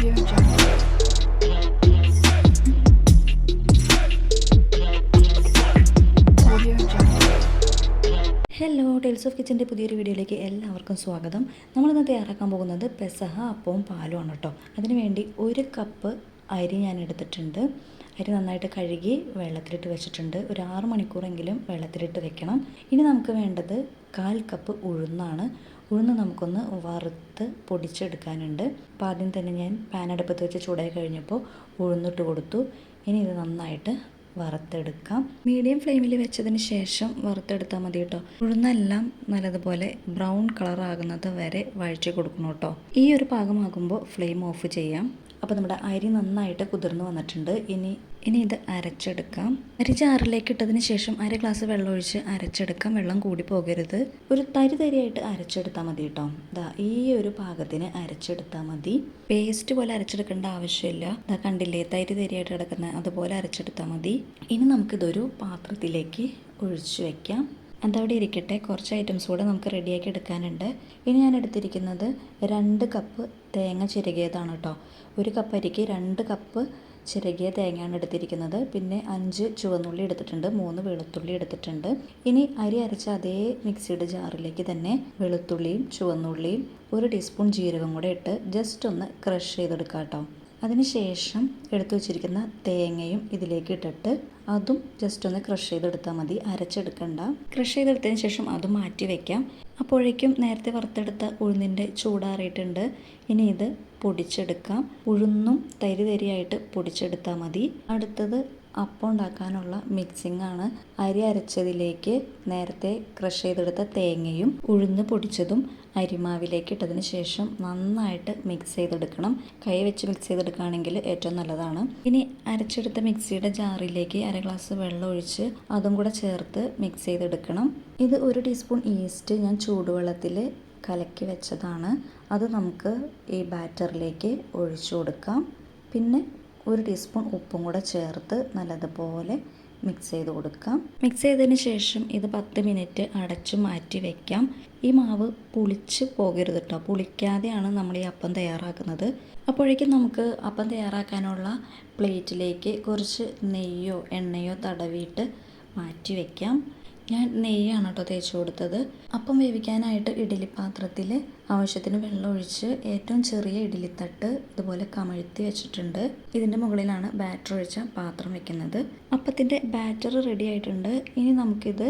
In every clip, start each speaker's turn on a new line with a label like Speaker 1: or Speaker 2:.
Speaker 1: Hello tells of കിച്ചന്റെ പുതിയൊരു വീഡിയോയിലേക്ക് എല്ലാവർക്കും സ്വാഗതം. നമ്മളിന്ന് തയ്യാറാക്കാൻ പോകുന്നത് പെസഹ അപ്പവും പാലുമാണ് കേട്ടോ. അതിനുവേണ്ടി ഒരു കപ്പ് അരി ഞാൻ എടുത്തിട്ടുണ്ട്. അരി നന്നായിട്ട് കഴുകി വെള്ളത്തിലിട്ട് വെച്ചിട്ടുണ്ട്. ഒരു ആറ് മണിക്കൂറെങ്കിലും വെള്ളത്തിലിട്ട് വെക്കണം. ഇനി നമുക്ക് വേണ്ടത് കാൽ കപ്പ് ഉഴുന്നാണ്. ഉഴുന്ന് നമുക്കൊന്ന് വറുത്ത് പൊടിച്ചെടുക്കാനുണ്ട്. അപ്പോൾ ആദ്യം തന്നെ ഞാൻ പാൻ അടുപ്പത്ത് വെച്ച് ചൂടായി കഴിഞ്ഞപ്പോൾ ഉഴുന്നിട്ട് കൊടുത്തു. ഇനി ഇത് നന്നായിട്ട് വറുത്തെടുക്കാം. മീഡിയം ഫ്ലെയിമിൽ വെച്ചതിന് ശേഷം വറുത്തെടുത്താൽ മതി കേട്ടോ. ഉഴുന്നെല്ലാം നല്ലതുപോലെ ബ്രൗൺ കളർ ആകുന്നത് വരെ വഴറ്റി കൊടുക്കണം കേട്ടോ. ഈ ഒരു പാകമാകുമ്പോൾ ഫ്ലെയിം ഓഫ് ചെയ്യാം. അപ്പോൾ നമ്മുടെ അരി നന്നായിട്ട് കുതിർന്ന് വന്നിട്ടുണ്ട്. ഇനി ഇനി ഇത് അരച്ചെടുക്കാം. അരി ചാറിലേക്ക് ഇട്ടതിന് ശേഷം അര ഗ്ലാസ് വെള്ളം ഒഴിച്ച് അരച്ചെടുക്കാം. വെള്ളം കൂടി പോകരുത്. ഒരു തരി തരിയായിട്ട് അരച്ചെടുത്താൽ മതി കേട്ടോ. ദാ ഈ ഒരു പാകത്തിന് അരച്ചെടുത്താൽ മതി. പേസ്റ്റ് പോലെ അരച്ചെടുക്കേണ്ട ആവശ്യമില്ല. ദാ കണ്ടില്ലേ? തരി തരിയായിട്ട് കിടക്കുന്ന അതുപോലെ അരച്ചെടുത്താൽ മതി. ഇനി നമുക്കിതൊരു പാത്രത്തിലേക്ക് ഒഴിച്ച് വെക്കാം. അതവിടെ ഇരിക്കട്ടെ. കുറച്ച് ഐറ്റംസ് കൂടെ നമുക്ക് റെഡിയാക്കി എടുക്കാനുണ്ട്. ഇനി ഞാൻ എടുത്തിരിക്കുന്നത് രണ്ട് കപ്പ് തേങ്ങ ചിരകിയതാണ് കേട്ടോ ഒരു കപ്പ് അരിക്ക് രണ്ട് കപ്പ് ചിരകിയ തേങ്ങയാണ് എടുത്തിരിക്കുന്നത്. പിന്നെ അഞ്ച് ചുവന്നുള്ളി എടുത്തിട്ടുണ്ട് മൂന്ന് വെളുത്തുള്ളി എടുത്തിട്ടുണ്ട്. ഇനി അരി അരച്ച അതേ മിക്സിയുടെ ജാറിലേക്ക് തന്നെ വെളുത്തുള്ളിയും ചുവന്നുള്ളിയും ഒരു ടീസ്പൂൺ ജീരകം കൂടെ ഇട്ട് ജസ്റ്റ് ഒന്ന് ക്രഷ് ചെയ്തെടുക്കാം കേട്ടോ അതിനുശേഷം എടുത്തു വച്ചിരിക്കുന്ന തേങ്ങയും ഇതിലേക്ക് ഇട്ടിട്ട് അതും ജസ്റ്റ് ഒന്ന് ക്രഷ് ചെയ്തെടുത്താൽ മതി. അരച്ചെടുക്കണ്ട. ക്രഷ് ചെയ്തെടുത്തതിന് ശേഷം അത് മാറ്റി വയ്ക്കാം അപ്പോഴേക്കും നേരത്തെ വറുത്തെടുത്ത ഉഴുന്നിന്റെ ചൂടാറിയിട്ടുണ്ട് ഇനി ഇത് പൊടിച്ചെടുക്കാം. ഉഴുന്നും തരി തരിയായിട്ട് പൊടിച്ചെടുത്താൽ മതി. അടുത്തത് അപ്പം ഉണ്ടാക്കാനുള്ള മിക്സിംഗ് ആണ് അരി അരച്ചതിലേക്ക് നേരത്തെ ക്രഷ് ചെയ്തെടുത്ത തേങ്ങയും ഉഴുന്ന് പൊടിച്ചതും അരിമാവിലേക്ക് ഇട്ടതിന് ശേഷം നന്നായിട്ട് മിക്സ് ചെയ്തെടുക്കണം. കൈ വെച്ച് മിക്സ് ചെയ്തെടുക്കുകയാണെങ്കിൽ ഏറ്റവും നല്ലതാണ്. ഇനി അരച്ചെടുത്ത മിക്സിയുടെ ജാറിലേക്ക് അര ഗ്ലാസ് വെള്ളം ഒഴിച്ച് അതും കൂടെ ചേർത്ത് മിക്സ് ചെയ്തെടുക്കണം. ഇത് ഒരു ടീസ്പൂൺ ഈസ്റ്റ് ഞാൻ ചൂടുവെള്ളത്തിൽ കലക്കി വെച്ചതാണ്. അത് നമുക്ക് ഈ ബാറ്ററിലേക്ക് ഒഴിച്ചു കൊടുക്കാം. പിന്നെ ഒരു ടീസ്പൂൺ ഉപ്പും കൂടെ ചേർത്ത് നല്ലതുപോലെ മിക്സ് ചെയ്ത് കൊടുക്കാം. മിക്സ് ചെയ്തതിന് ശേഷം ഇത് പത്ത് മിനിറ്റ് അടച്ചു മാറ്റി വെക്കാം. ഈ മാവ് പുളിച്ച് പോകരുത് കേട്ടോ പുളിക്കാതെയാണ് നമ്മൾ ഈ അപ്പം തയ്യാറാക്കുന്നത്. അപ്പോഴേക്കും നമുക്ക് അപ്പം തയ്യാറാക്കാനുള്ള പ്ലേറ്റിലേക്ക് കുറച്ച് നെയ്യോ എണ്ണയോ തടവിയിട്ട് മാറ്റി വെക്കാം. ഞാൻ നെയ്യാണ് കേട്ടോ തേച്ച് കൊടുത്തത്. അപ്പം വേവിക്കാനായിട്ട് ഇഡ്ഡലി പാത്രത്തിൽ ആവശ്യത്തിന് വെള്ളം ഒഴിച്ച് ഏറ്റവും ചെറിയ ഇഡ്ഡലിത്തട്ട് ഇതുപോലെ കമഴ്ത്തി വെച്ചിട്ടുണ്ട്. ഇതിന്റെ മുകളിലാണ് ബാറ്റർ ഒഴിച്ച പാത്രം വെക്കുന്നത്. അപ്പത്തിന്റെ ബാറ്റർ റെഡി ആയിട്ടുണ്ട്. ഇനി നമുക്കിത്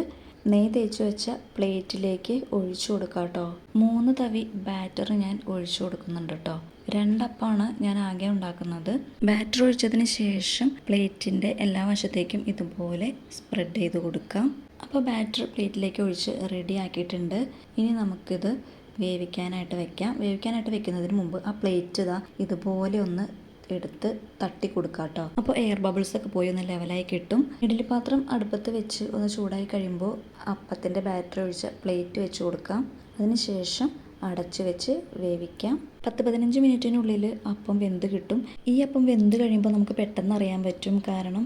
Speaker 1: നെയ്യ് തേച്ച് വെച്ച പ്ലേറ്റിലേക്ക് ഒഴിച്ചു കൊടുക്കാം കേട്ടോ. മൂന്ന് തവി ബാറ്റർ ഞാൻ ഒഴിച്ചു കൊടുക്കുന്നുണ്ട് കേട്ടോ. രണ്ടപ്പാണ് ഞാൻ ആകെ ഉണ്ടാക്കുന്നത്. ബാറ്റർ ഒഴിച്ചതിന് ശേഷം പ്ലേറ്റിന്റെ എല്ലാ വശത്തേക്കും ഇതുപോലെ സ്പ്രെഡ് ചെയ്ത് കൊടുക്കാം. അപ്പോൾ ബാറ്റർ പ്ലേറ്റിലേക്ക് ഒഴിച്ച് റെഡി ആക്കിയിട്ടുണ്ട്. ഇനി നമുക്കിത് വേവിക്കാനായിട്ട് വെക്കാം. വേവിക്കാനായിട്ട് വെക്കുന്നതിന് മുമ്പ് ആ പ്ലേറ്റ് ഇതാ ഇതുപോലെ ഒന്ന് എടുത്ത് തട്ടി കൊടുക്കുക കേട്ടോ അപ്പോൾ എയർ ബബിൾസ് ഒക്കെ പോയി ഒന്ന് ലെവലായി കിട്ടും. ഇഡലി പാത്രം അടുപ്പത്ത് വെച്ച് ഒന്ന് ചൂടായി കഴിയുമ്പോൾ അപ്പത്തിന്റെ ബാറ്ററി ഒഴിച്ച പ്ലേറ്റ് വെച്ച് കൊടുക്കാം. അതിനുശേഷം അടച്ച് വെച്ച് വേവിക്കാം. പത്ത് പതിനഞ്ച് മിനിറ്റിനുള്ളിൽ അപ്പം വെന്ത് കിട്ടും. ഈ അപ്പം വെന്ത് കഴിയുമ്പോൾ നമുക്ക് പെട്ടെന്ന് അറിയാൻ പറ്റും. കാരണം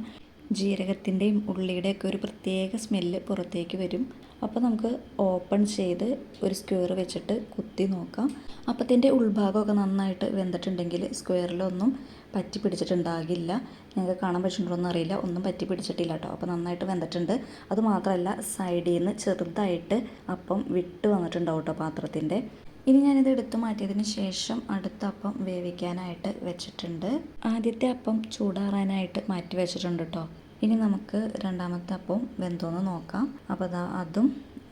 Speaker 1: ജീരകത്തിന്റെയും ഉള്ളിയുടെയൊക്കെ ഒരു പ്രത്യേക സ്മെല്ല് പുറത്തേക്ക് വരും. അപ്പോൾ നമുക്ക് ഓപ്പൺ ചെയ്ത് ഒരു സ്ക്വയർ വെച്ചിട്ട് കുത്തി നോക്കാം. അപ്പത്തിന്റെ ഉൾഭാഗമൊക്കെ നന്നായിട്ട് വെന്തിട്ടുണ്ടെങ്കിൽ സ്ക്വയറിലൊന്നും പറ്റി പിടിച്ചിട്ടുണ്ടാകില്ല. നിങ്ങൾക്ക് കാണാൻ പറ്റുന്നുണ്ടോയെന്ന് അറിയില്ല. ഒന്നും പറ്റി പിടിച്ചിട്ടില്ല കേട്ടോ. അപ്പോൾ നന്നായിട്ട് വെന്തിട്ടുണ്ട്. അതുമാത്രമല്ല സൈഡിൽ നിന്ന് ചെറുതായിട്ട് അപ്പം വിട്ട് വന്നിട്ടുണ്ടാവും കേട്ടോ പാത്രത്തിന്റെ. ഇനി ഞാനിത് എടുത്തു മാറ്റിയതിന് ശേഷം അടുത്ത അപ്പം വേവിക്കാനായിട്ട് വെച്ചിട്ടുണ്ട്. ആദ്യത്തെ അപ്പം ചൂടാറാനായിട്ട് മാറ്റി വെച്ചിട്ടുണ്ട് കേട്ടോ. ഇനി നമുക്ക് രണ്ടാമത്തെ അപ്പം വെന്തോന്ന് നോക്കാം. അപ്പോൾ അതാ അതും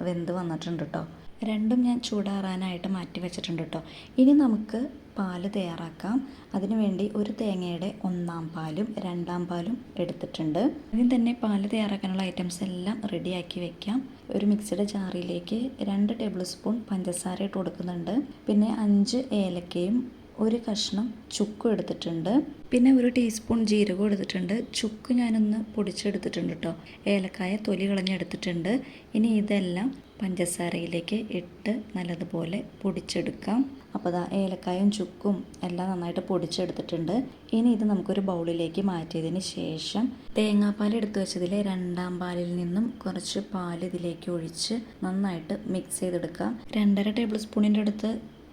Speaker 1: വെന്ത് വന്നിട്ടുണ്ട് കേട്ടോ രണ്ടും ഞാൻ ചൂടാറാനായിട്ട് മാറ്റി വെച്ചിട്ടുണ്ട് കേട്ടോ ഇനി നമുക്ക് പാൽ തയ്യാറാക്കാം. അതിനുവേണ്ടി ഒരു തേങ്ങയുടെ ഒന്നാം പാലും രണ്ടാം പാലും എടുത്തിട്ടുണ്ട്. ആദ്യം തന്നെ പാൽ തയ്യാറാക്കാനുള്ള ഐറ്റംസ് എല്ലാം റെഡിയാക്കി വെക്കാം. ഒരു മിക്സിയുടെ ജാറിലേക്ക് രണ്ട് ടേബിൾ സ്പൂൺ പഞ്ചസാര ഇട്ട് കൊടുക്കുന്നുണ്ട്. പിന്നെ അഞ്ച് ഏലക്കയും ഒരു കഷ്ണം ചുക്കും എടുത്തിട്ടുണ്ട്. പിന്നെ ഒരു ടീസ്പൂൺ ജീരകം എടുത്തിട്ടുണ്ട്. ചുക്ക് ഞാനൊന്ന് പൊടിച്ചെടുത്തിട്ടുണ്ട് കേട്ടോ ഏലക്കായ തൊലി കളഞ്ഞെടുത്തിട്ടുണ്ട്. ഇനി ഇതെല്ലാം പഞ്ചസാരയിലേക്ക് ഇട്ട് നല്ലതുപോലെ പൊടിച്ചെടുക്കാം. അപ്പോൾ ദാ ഏലക്കായും ചുക്കും എല്ലാം നന്നായിട്ട് പൊടിച്ചെടുത്തിട്ടുണ്ട്. ഇനി ഇത് നമുക്കൊരു ബൗളിലേക്ക് മാറ്റിയതിന് ശേഷം തേങ്ങാപ്പാൽ എടുത്തു വെച്ചതിലെ രണ്ടാം പാലിൽ നിന്നും കുറച്ച് പാൽ ഇതിലേക്ക് ഒഴിച്ച് നന്നായിട്ട് മിക്സ് ചെയ്തെടുക്കാം. രണ്ടര ടേബിൾ സ്പൂണിന്റെ അടുത്ത്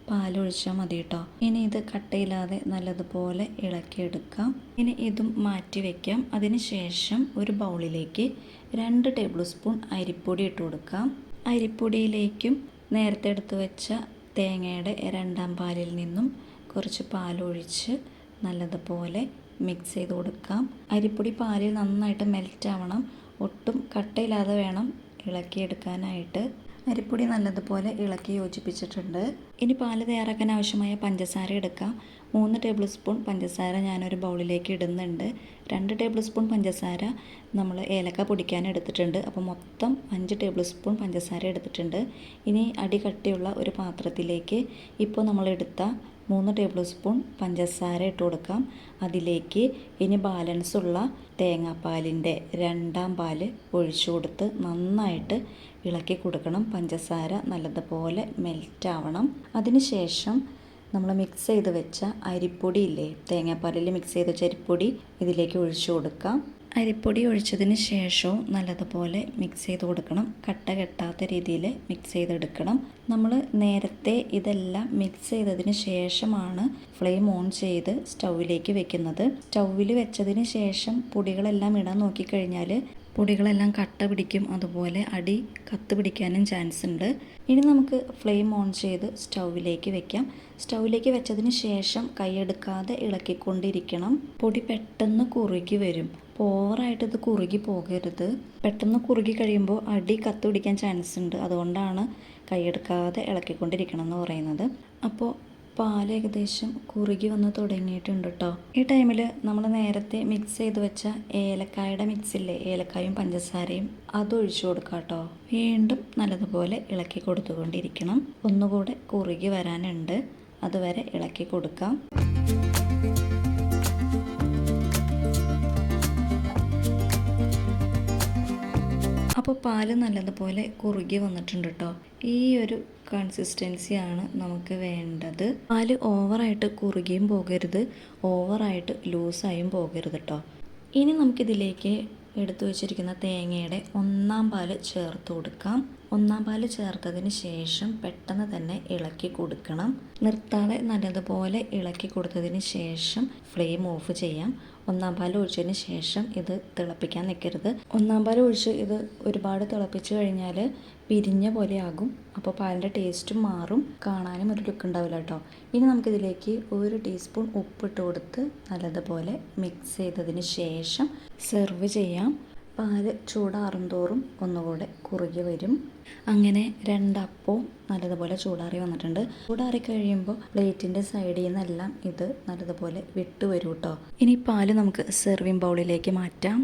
Speaker 1: പാലൊഴിച്ചാൽ മതി കേട്ടോ ഇനി ഇത് കട്ടയില്ലാതെ നല്ലതുപോലെ ഇളക്കിയെടുക്കാം. ഇനി ഇതും മാറ്റി വയ്ക്കാം അതിനുശേഷം ഒരു ബൗളിലേക്ക് രണ്ട് ടേബിൾ സ്പൂൺ അരിപ്പൊടി ഇട്ട് കൊടുക്കാം. അരിപ്പൊടിയിലേക്കും നേരത്തെ എടുത്തു വെച്ച തേങ്ങയുടെ രണ്ടാം പാലിൽ നിന്നും കുറച്ച് പാലൊഴിച്ച് നല്ലതുപോലെ മിക്സ് ചെയ്ത് കൊടുക്കാം. അരിപ്പൊടി പാലിൽ നന്നായിട്ട് മെൽറ്റ് ആവണം. ഒട്ടും കട്ടയില്ലാതെ വേണം ഇളക്കിയെടുക്കാനായിട്ട്. അരിപ്പൊടി നല്ലതുപോലെ ഇളക്കി യോജിപ്പിച്ചിട്ടുണ്ട്. ഇനി പാൽ തയ്യാറാക്കാൻ ആവശ്യമായ പഞ്ചസാര എടുക്കാം. മൂന്ന് ടേബിൾ സ്പൂൺ പഞ്ചസാര ഞാനൊരു ബൗളിലേക്ക് ഇടുന്നുണ്ട്. രണ്ട് ടേബിൾ സ്പൂൺ പഞ്ചസാര നമ്മൾ ഏലക്ക പൊടിക്കാൻ എടുത്തിട്ടുണ്ട്. അപ്പോൾ മൊത്തം അഞ്ച് ടേബിൾ സ്പൂൺ പഞ്ചസാര എടുത്തിട്ടുണ്ട്. ഇനി അടി കട്ടിയുള്ള ഒരു പാത്രത്തിലേക്ക് ഇപ്പോൾ നമ്മൾ എടുത്ത മൂന്ന് ടേബിൾ സ്പൂൺ പഞ്ചസാര ഇട്ട് കൊടുക്കാം. അതിലേക്ക് ഇനി ബാലൻസ് ഉള്ള തേങ്ങാപ്പാലിന്റെ രണ്ടാം പാൽ ഒഴിച്ചു കൊടുത്ത് നന്നായിട്ട് ഇളക്കി കൊടുക്കണം. പഞ്ചസാര നല്ലതുപോലെ മെൽറ്റ് ആവണം. അതിനുശേഷം നമ്മൾ മിക്സ് ചെയ്ത് വെച്ച അരിപ്പൊടി ഇല്ലേ? തേങ്ങാപ്പാലിൽ മിക്സ് ചെയ്ത് വെച്ച അരിപ്പൊടി ഇതിലേക്ക് ഒഴിച്ചു കൊടുക്കാം. അരിപ്പൊടി ഒഴിച്ചതിന് ശേഷവും നല്ലതുപോലെ മിക്സ് ചെയ്ത് കൊടുക്കണം. കട്ട കെട്ടാത്ത രീതിയിൽ മിക്സ് ചെയ്തെടുക്കണം. നമ്മൾ നേരത്തെ ഇതെല്ലാം മിക്സ് ചെയ്തതിന് ശേഷമാണ് ഫ്ലെയിം ഓൺ ചെയ്ത് സ്റ്റൗവിലേക്ക് വെക്കുന്നത്. സ്റ്റൗവിൽ വെച്ചതിന് ശേഷം പൊടികളെല്ലാം ഇടാൻ നോക്കിക്കഴിഞ്ഞാൽ പൊടികളെല്ലാം കട്ട പിടിക്കും. അതുപോലെ അടി കത്ത് പിടിക്കാനും ചാൻസ് ഉണ്ട്. ഇനി നമുക്ക് ഫ്ലെയിം ഓൺ ചെയ്ത് സ്റ്റൗവിലേക്ക് വെക്കാം. സ്റ്റൗവിലേക്ക് വെച്ചതിന് ശേഷം കൈയെടുക്കാതെ ഇളക്കിക്കൊണ്ടിരിക്കണം. പൊടി പെട്ടെന്ന് കുറുകി വരും. ഓവറായിട്ട് ഇത് കുറുകി പോകരുത്. പെട്ടെന്ന് കുറുകി കഴിയുമ്പോൾ അടി കത്ത് പിടിക്കാൻ ചാൻസ് ഉണ്ട്. അതുകൊണ്ടാണ് കൈയെടുക്കാതെ ഇളക്കിക്കൊണ്ടിരിക്കണം എന്ന് പറയുന്നത്. അപ്പോൾ പാൽ ഏകദേശം കുറുകി വന്ന് തുടങ്ങിയിട്ടുണ്ട് കേട്ടോ ഈ ടൈമിൽ നമ്മൾ നേരത്തെ മിക്സ് ചെയ്ത് വെച്ച ഏലക്കായുടെ മിക്സില്ലേ ഏലക്കായും പഞ്ചസാരയും അത് ഒഴിച്ചു കൊടുക്കാം കേട്ടോ വീണ്ടും നല്ലതുപോലെ ഇളക്കി കൊടുത്തുകൊണ്ടിരിക്കണം. ഒന്നുകൂടെ കുറുകി വരാനുണ്ട്. അതുവരെ ഇളക്കി കൊടുക്കാം. അപ്പോൾ പാൽ നല്ലതുപോലെ കുറുകി വന്നിട്ടുണ്ട് കേട്ടോ ഈ ഒരു കൺസിസ്റ്റൻസിയാണ് നമുക്ക് വേണ്ടത്. പാൽ ഓവറായിട്ട് കുറുകിയും പോകരുത് ഓവറായിട്ട് ലൂസായും പോകരുത് കേട്ടോ ഇനി നമുക്കിതിലേക്ക് എടുത്തു വെച്ചിരിക്കുന്ന തേങ്ങയുടെ ഒന്നാം പാൽ ചേർത്ത് കൊടുക്കാം. ഒന്നാം പാൽ ചേർത്തതിന് ശേഷം പെട്ടെന്ന് തന്നെ ഇളക്കി കൊടുക്കണം. നിർത്താതെ നല്ലതുപോലെ ഇളക്കി കൊടുത്തതിന് ശേഷം ഫ്ലെയിം ഓഫ് ചെയ്യാം. ഒന്നാം പാൽ ഒഴിച്ചതിന് ശേഷം ഇത് തിളപ്പിക്കാൻ നിൽക്കരുത്. ഒന്നാം പാൽ ഒഴിച്ച് ഇത് ഒരുപാട് തിളപ്പിച്ച് കഴിഞ്ഞാൽ പിരിഞ്ഞ പോലെ ആകും അപ്പോൾ പാലിന്റെ ടേസ്റ്റും മാറും. കാണാനും ഒരു ലുക്ക് ഉണ്ടാവില്ല കേട്ടോ. ഇനി നമുക്കിതിലേക്ക് ഒരു ടീസ്പൂൺ ഉപ്പിട്ട് കൊടുത്ത് നല്ലതുപോലെ മിക്സ് ചെയ്തതിന് ശേഷം സെർവ് ചെയ്യാം. പാൽ ചൂടാറും തോറും ഒന്നുകൂടെ കുറുകി വരും. അങ്ങനെ രണ്ടപ്പവും നല്ലതുപോലെ ചൂടാറി വന്നിട്ടുണ്ട്. ചൂടാറി കഴിയുമ്പോൾ പ്ലേറ്റിന്റെ സൈഡിൽ നിന്നെല്ലാം ഇത് നല്ലതുപോലെ വിട്ട് വരും കേട്ടോ ഇനി പാൽ നമുക്ക് സെർവിങ് ബൗളിലേക്ക് മാറ്റാം.